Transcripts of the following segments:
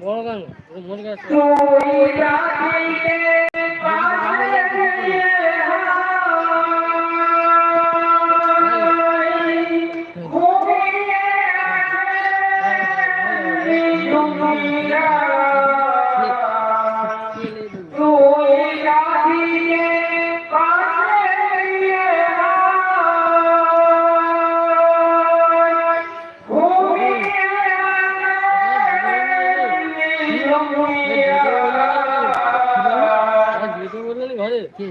বড় গান মনে ঘরে? কে?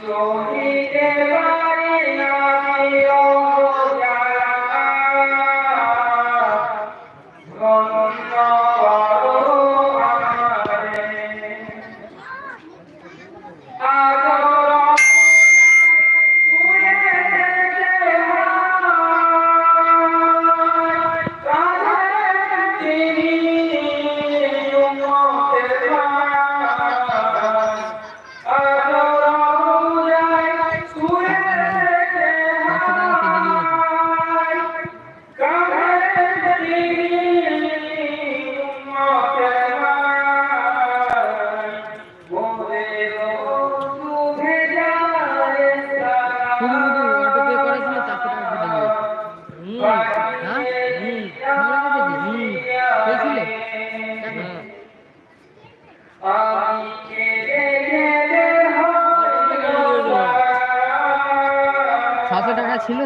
শুধু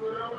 Oh,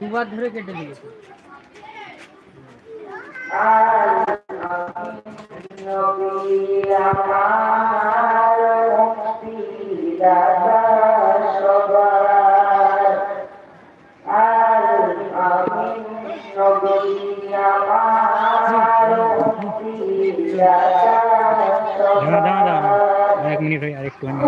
দুবার ধরে কেটে দিয়েছে। দাঁড়া এক মিনিট হয়ে আরেকটু আমার